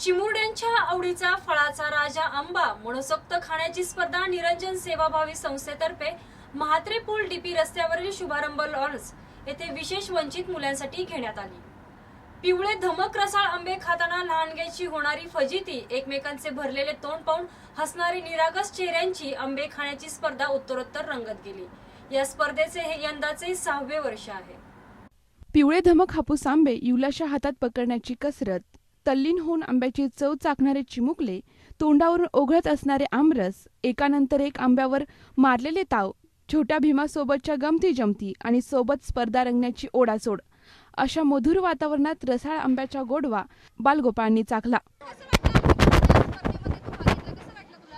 चिमुरड्यांच्या आवडीचा फळाचा राजा आंबा मनसोक्त खाण्याची स्पर्धा निरंजन सेवाभावी संस्थेतर्फे म्हात्रे पूल डीपी रस्त्यावरील शुभारंभ लॉन्स येथे विशेष वंचित मुलांसाठी घेण्यात आली. पिवळे धमक रसाळ आंबे खाताना लहानग्याची होणारी फजिती एकमेकांचे भरलेले तोंड पाहून हसणारी निरागस चेहऱ्यांची आंबे खाण्याची स्पर्धा उत्तरोत्तर रंगत गेली. या स्पर्धेचे हे यंदाचे सहावे वर्ष आहे. पिवळे धमक हापूस आंबे युलाच्या हातात पकडण्याची कसरत तल्लीन होऊन आंब्याची चव चाकणारे चिमुकले तोंडावरून ओघळत असणारे आमरस एकानंतर एक आंब्यावर मारलेले ताव छोट्या भीमासोबतच्या गमती जमती आणि सोबत स्पर्धा रंगण्याची ओढासोड. अशा मधुर वातावरणात रसाळ आंब्याचा गोडवा बालगोपाळांनी चाखला.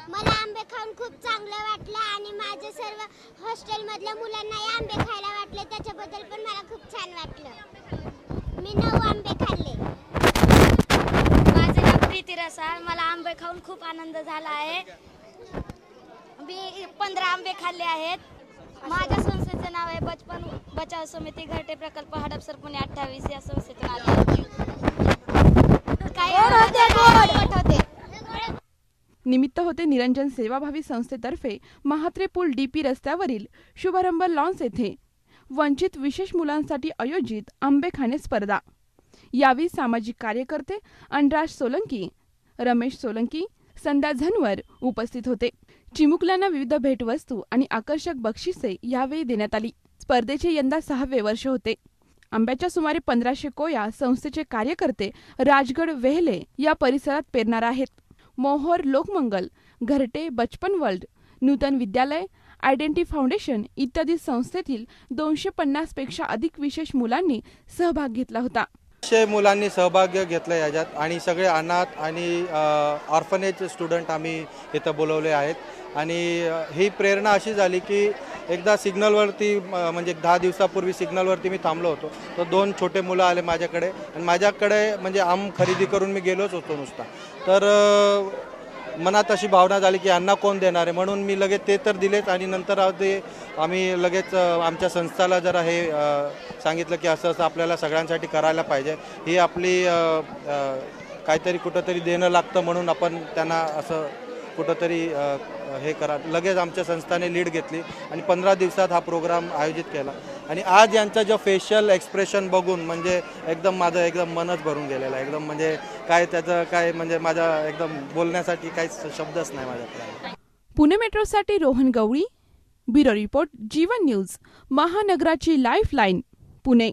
मला आंबे खाऊन खूप चांगलं वाटलं आणि माझ्या सर्व हॉस्टेलमधल्या मुलांनाही आंबे खायला वाटले. त्याच्याबद्दल पण मला खूप छान वाटलं. मी नऊ आंबे खाल्ले. रसाळ मला आंबे खाऊन खूप आनंद झाला आहे. मी पंधरा आंबे खाल्ले आहेत. माझ्या संस्थेचे नाव आहे बचपन बचाव समिती. घरटे प्रकल्प हडपसर पुणे अठ्ठावीस या संस्थेतून आले आहे. निमित्त होते निरंजन सेवाभावी संस्थेतर्फे महात्रे पूल डीपी रस्त्यावरील शुभारंभ लॉन्स येथे. वंचित विशेष मुलांसाठी आयोजित आंबे खाणे स्पर्धा. यावेळी सामाजिक कार्यकर्ते अनराज सोलंकी रमेश सोलंकी संध्या झनवर उपस्थित होते. चिमुकल्यांना विविध भेटवस्तू आणि आकर्षक बक्षिसे यावेळी देण्यात आली. स्पर्धेचे यंदा सहावे वर्ष होते. आंब्याच्या सुमारे पंधराशे कोया संस्थेचे कार्यकर्ते राजगड वेहले या परिसरात पेरणार आहेत. मोहोर लोकमंगल घरटे बचपन वर्ल्ड नूतन विद्यालय आयडेंटी फाउंडेशन इत्यादी संस्थेतील दोनशे पन्नासपेक्षा अधिक विशेष मुलांनी सहभाग घेतला होता. पाचशे मुलांनी सहभाग घेतला याच्यात आणि सगळे अनाथ आणि ऑर्फनेज स्टुडंट आम्ही इथं बोलवले आहेत. आणि ही प्रेरणा अशी झाली की एकदा सिग्नलवरती म्हणजे दहा दिवसापूर्वी सिग्नलवरती मी थांबलो होतो. तर दोन छोटे मुलं आले माझ्याकडे. आणि माझ्याकडे म्हणजे आम खरेदी करून मी गेलोच होतो नुसता. तर मनात अशी भावना झाली की यांना कोण देणार आहे? म्हणून मी लगेच ते तर दिलेच आणि नंतर ते आम्ही लगेच आमच्या संस्थाला जरा हे सांगितलं की असं असं आपल्याला सगळ्यांसाठी करायला पाहिजे. ही आपली काहीतरी कुठंतरी देणं लागतं म्हणून आपण त्यांना असं कुठंतरी हे करा. लगेच आमच्या संस्थाने लीड घेतली आणि पंधरा दिवसात हा प्रोग्राम आयोजित केला. आणि आज यांचं जो फेशियल एक्सप्रेशन बघून म्हणजे एकदम माझं एकदम मनच भरून गेलेलं आहे. एकदम म्हणजे काय त्याचं काय म्हणजे माझा एकदम बोलण्यासाठी काहीच शब्दच नाही माझ्याकडे. Pune मेट्रोसाठी Rohan Gawali bureau report Jeevan news महानगराची life line Pune.